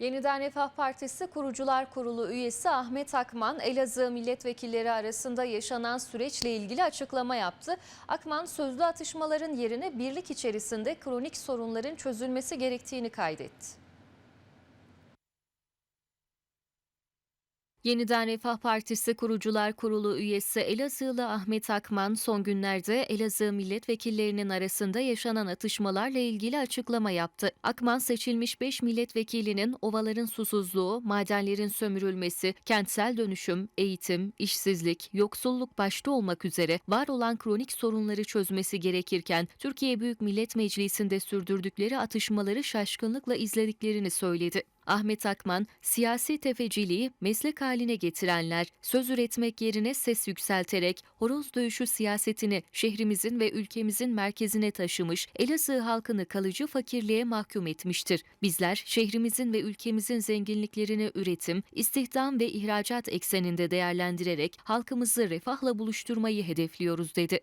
Yeniden Refah Partisi Kurucular Kurulu üyesi Ahmet Akman, Elazığ milletvekilleri arasında yaşanan süreçle ilgili açıklama yaptı. Akman, sözlü atışmaların yerine birlik içerisinde kronik sorunların çözülmesi gerektiğini kaydetti. Yeniden Refah Partisi Kurucular Kurulu üyesi Elazığlı Ahmet Akman son günlerde Elazığ milletvekillerinin arasında yaşanan atışmalarla ilgili açıklama yaptı. Akman seçilmiş 5 milletvekilinin ovaların susuzluğu, madenlerin sömürülmesi, kentsel dönüşüm, eğitim, işsizlik, yoksulluk başta olmak üzere var olan kronik sorunları çözmesi gerekirken Türkiye Büyük Millet Meclisi'nde sürdürdükleri atışmaları şaşkınlıkla izlediklerini söyledi. Ahmet Akman, siyasi tefeciliği meslek haline getirenler, söz üretmek yerine ses yükselterek horoz dövüşü siyasetini şehrimizin ve ülkemizin merkezine taşımış, Elazığ halkını kalıcı fakirliğe mahkum etmiştir. Bizler şehrimizin ve ülkemizin zenginliklerini üretim, istihdam ve ihracat ekseninde değerlendirerek halkımızı refahla buluşturmayı hedefliyoruz dedi.